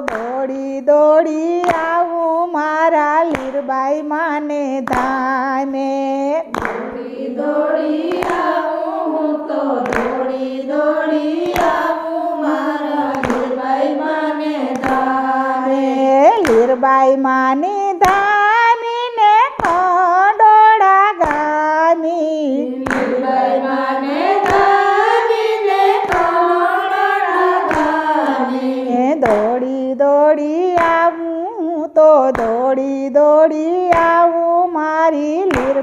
દોડી દોડી આવું મારા લીરબાઈ માને ધામે. દોડી દોડી આવું હું તો દોડી દોડી આવું મારા લીરબાઈ માને ધામે. લીરબાઈ માની ધામીને ગામી. લીરબાઈ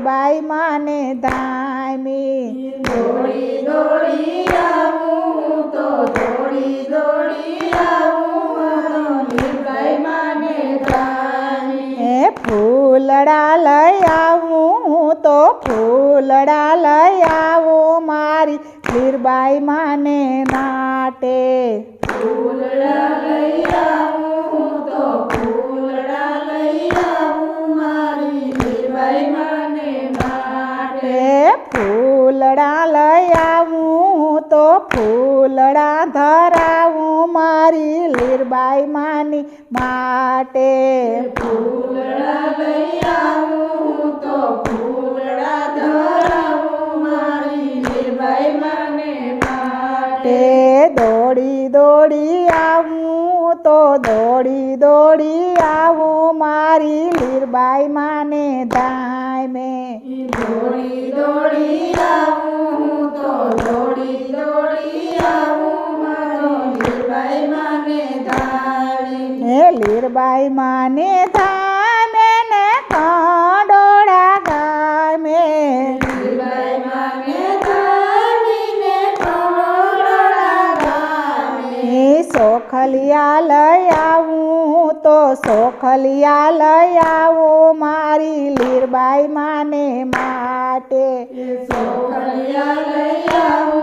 લીરબાઈ માને ધામી દોડી દોડી આવું તો દોડી દોડી આવું એ ફૂલડા લઈ આવું તો ફૂલડા લઈ આવું મારી લીરબાઈ માને નાટે. ફૂલડા ફૂલડા ધરાવું મારી લીરબાઈ માની માટે. ફૂલડા લઈ આવું હું તો ફૂલડા ધરાવું મારી લીરબાઈ માને માટે. તે દોડી દોડી આવું તો દોડી દોડી આવું મારી લીરબાઈ માને ધામે દોડી દોડી લીરબાઈ માને ધામે ને કંડોળા ગામે. સોખલિયા લઈ આવું તો સોખલિયા લઈ આવો મારી લીરબાઈ માને માટે. સોખલિયા લઈ આવું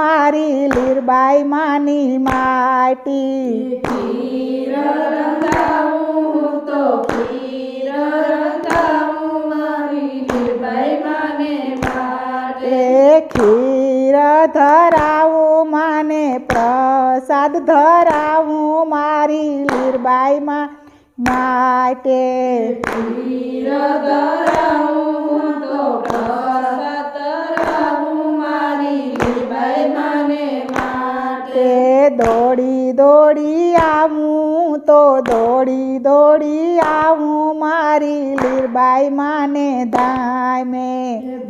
મારી લીરબાઈ માની માટી ખીર રંધાવું હું તો ખીર રંધાવું મારી લીરબાઈ માને માટે એ ખીર ધરાવું માને પ્રસાદ ધરાવું મારી લીરબાઈ માં માટે ખીર ધરાવું હું તો લીરબાઈ માને ધામે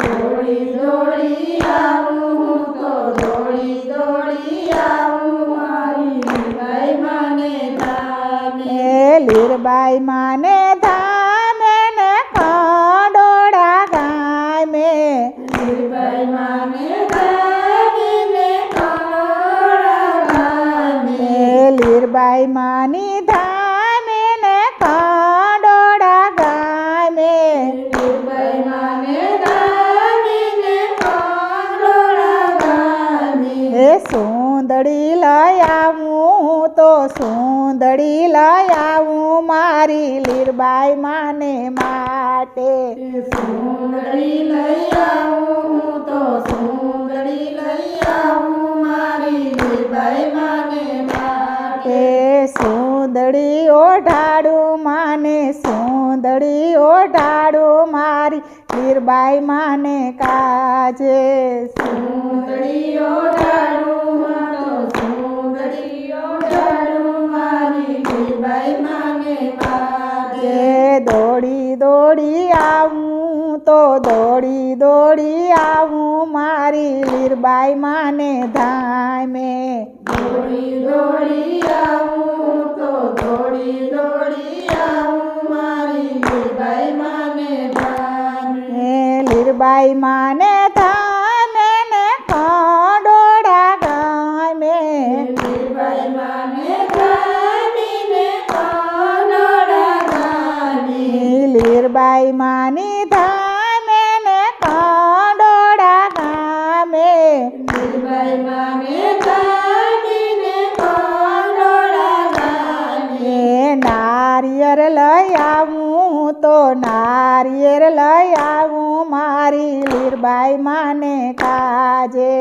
દોડી દોડી આવું તો દોડી દોડી આવું મારી લીરબાઈ માને ધામે લીરબાઈ માને ધામે ને કંડોળા ગામે લીરબાઈ માને ધામીને કોળોડા ગામે એ લીરબાઈ માની સુંદડી લઈ આવું તો સુંદડી લઈ આવું મારી લીરબાઈ માને માટે. સુંદડી લઈ આવું તો સુંદડી લઈ આવું મારી લીરબાઈ માને માટે. સુંદડી ઓઢાડું માને સુંદડી ઓઢાડું મારી લીરબાઈ માને કાજે. સુંદડી ડાળું દોડી આવું તો દોડી દોડી આવું મારી લીરબાઈ માને ધામે દોડી દોડી આવું તો દોડી દોડી આવું મારી લીરબાઈ માને ધામે લીરબાઈ માને આવું મારી લીરબાઈ માને કાજે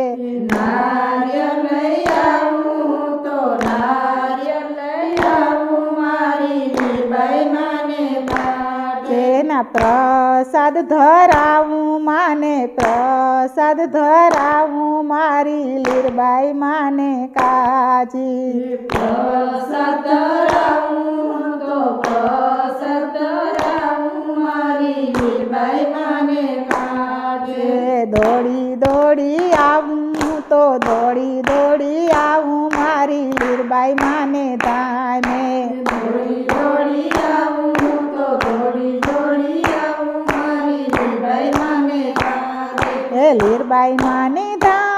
નારિયેળ લઈ આવું તો નારિયેળ લઈ આવું મારી લીલબાઈ માને કાજે જેના પ્રસાદ ધરાવું માને પ્રસાદ ધરાવું મારી લીરબાઈ માને કાજી પ્રસાદ લીરબાઈ માને તાને. દોડી દોડી આવું તો દોડી દોડી આવું મારી માને લીરબાઈ માને ધામે